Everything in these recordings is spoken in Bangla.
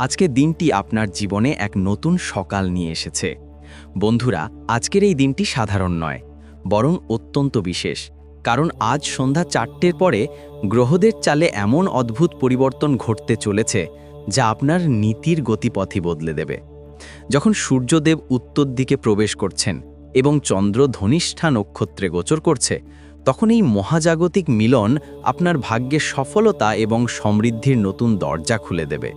আজকে দিনটি আপনার জীবনে এক নতুন সকাল নিয়ে এসেছে। বন্ধুরা, আজকের এই দিনটি সাধারণ নয়, বরং অত্যন্ত বিশেষ, কারণ আজ সন্ধ্যা চারটের পরে গ্রহদের চালে এমন অদ্ভুত পরিবর্তন ঘটতে চলেছে যা আপনার নীতির গতিপথই বদলে দেবে। যখন সূর্যদেব উত্তর দিকে প্রবেশ করছেন এবং চন্দ্র ধনিষ্ঠা নক্ষত্রে গোচর করছে, তখন এই মহাজাগতিক মিলন আপনার ভাগ্যে সফলতা এবং সমৃদ্ধির নতুন দরজা খুলে দেবে।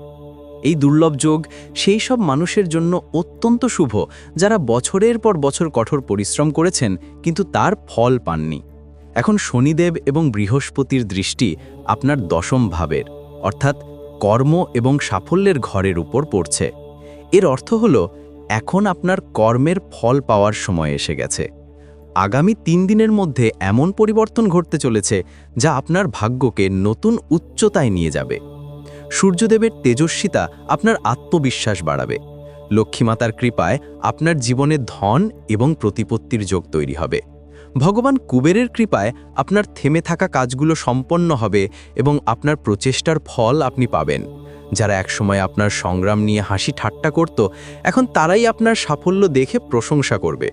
এই দুর্লভ যোগ সেই সব মানুষের জন্য অত্যন্ত শুভ, যারা বছরের পর বছর কঠোর পরিশ্রম করেছেন, কিন্তু তার ফল পাননি। এখন শনিদেব এবং বৃহস্পতির দৃষ্টি আপনার দশম ভাবের, অর্থাৎ কর্ম এবং সাফল্যের ঘরের উপর পড়ছে। এর অর্থ হল, এখন আপনার কর্মের ফল পাওয়ার সময় এসে গেছে। আগামী তিন দিনের মধ্যে এমন পরিবর্তন ঘটতে চলেছে, যা আপনার ভাগ্যকে নতুন উচ্চতায় নিয়ে যাবে। সূর্যদেবের তেজস্বিতা আপনার আত্মবিশ্বাস বাড়াবে। লক্ষ্মীমাতার কৃপায় আপনার জীবনে ধন এবং প্রতিপত্তির যোগ তৈরি হবে। ভগবান কুবেরের কৃপায় আপনার থেমে থাকা কাজগুলো সম্পন্ন হবে এবং আপনার প্রচেষ্টার ফল আপনি পাবেন। যারা একসময় আপনার সংগ্রাম নিয়ে হাসি ঠাট্টা করত, এখন তারাই আপনার সাফল্য দেখে প্রশংসা করবে।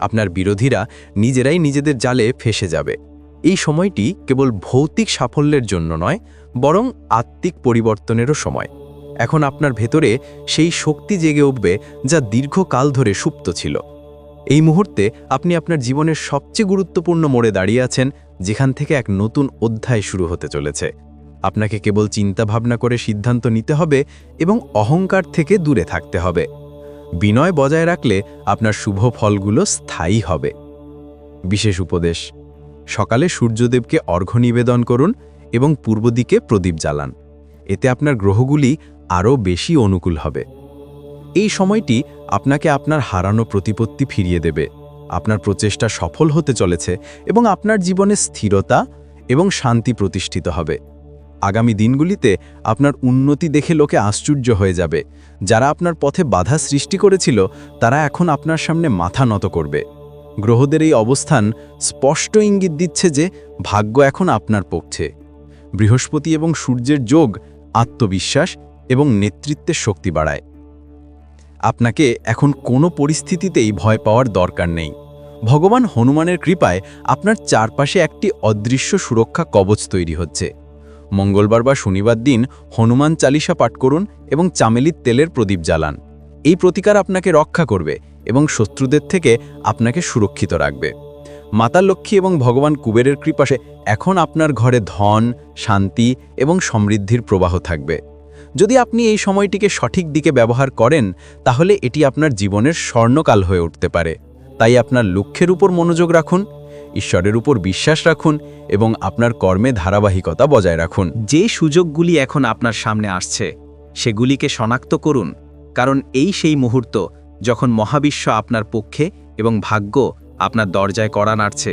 আপনার বিরোধীরা নিজেরাই নিজেদের জালে ফেসে যাবে। এই সময়টি কেবল ভৌতিক সাফল্যের জন্য নয়, বরং আত্মিক পরিবর্তনেরও সময়। এখন আপনার ভেতরে সেই শক্তি জেগে উঠবে যা দীর্ঘকাল ধরে সুপ্ত ছিল। এই মুহূর্তে আপনি আপনার জীবনের সবচেয়ে গুরুত্বপূর্ণ মোড়ে দাঁড়িয়ে আছেন, যেখান থেকে এক নতুন অধ্যায় শুরু হতে চলেছে। আপনাকে কেবল চিন্তাভাবনা করে সিদ্ধান্ত নিতে হবে এবং অহংকার থেকে দূরে থাকতে হবে। বিনয় বজায় রাখলে আপনার শুভ ফলগুলো স্থায়ী হবে। বিশেষ উপদেশ সকালে সূর্যদেবকে অর্ঘ্য নিবেদন করুন এবং পূর্ব দিকে প্রদীপ জ্বালান। এতে আপনার গ্রহগুলি আরও বেশি অনুকূল হবে। এই সময়টি আপনাকে আপনার হারানো প্রতিপত্তি ফিরিয়ে দেবে। আপনার প্রচেষ্টা সফল হতে চলেছে এবং আপনার জীবনে স্থিরতা এবং শান্তি প্রতিষ্ঠিত হবে। আগামী দিনগুলিতে আপনার উন্নতি দেখে লোকে আশ্চর্য হয়ে যাবে। যারা আপনার পথে বাধা সৃষ্টি করেছিল, তারা এখন আপনার সামনে মাথা নত করবে। গ্রহদের এই অবস্থান স্পষ্ট ইঙ্গিত দিচ্ছে যে ভাগ্য এখন আপনার পক্ষে। বৃহস্পতি এবং সূর্যের যোগ আত্মবিশ্বাস এবং নেতৃত্বের শক্তি বাড়ায়। আপনাকে এখন কোনো পরিস্থিতিতেই ভয় পাওয়ার দরকার নেই। ভগবান হনুমানের কৃপায় আপনার চারপাশে একটি অদৃশ্য সুরক্ষা কবচ তৈরি হচ্ছে। মঙ্গলবার বা শনিবার দিন হনুমান চালিসা পাঠ করুন এবং চামেলির তেলের প্রদীপ জ্বালান। এই প্রতিকার আপনাকে রক্ষা করবে। এবং শত্রুদের থেকে আপনাকে সুরক্ষিত রাখবে। মাতা লক্ষ্মী এবং ভগবান কুবেরের কৃপাশে এখন আপনার ঘরে ধন, শান্তি এবং সমৃদ্ধির প্রবাহ থাকবে। যদি আপনি এই সময়টিকে সঠিক দিকে ব্যবহার করেন, তাহলে এটি আপনার জীবনের স্বর্ণকাল হয়ে উঠতে পারে। তাই আপনার লক্ষ্যের উপর মনোযোগ রাখুন, ঈশ্বরের উপর বিশ্বাস রাখুন এবং আপনার কর্মে ধারাবাহিকতা বজায় রাখুন। যে সুযোগগুলি এখন আপনার সামনে আসছে, সেগুলিকে শনাক্ত করুন, কারণ এই সেই মুহূর্ত যখন মহাবিশ্ব আপনার পক্ষে এবং ভাগ্য আপনার দরজায় কড়া নাড়ছে।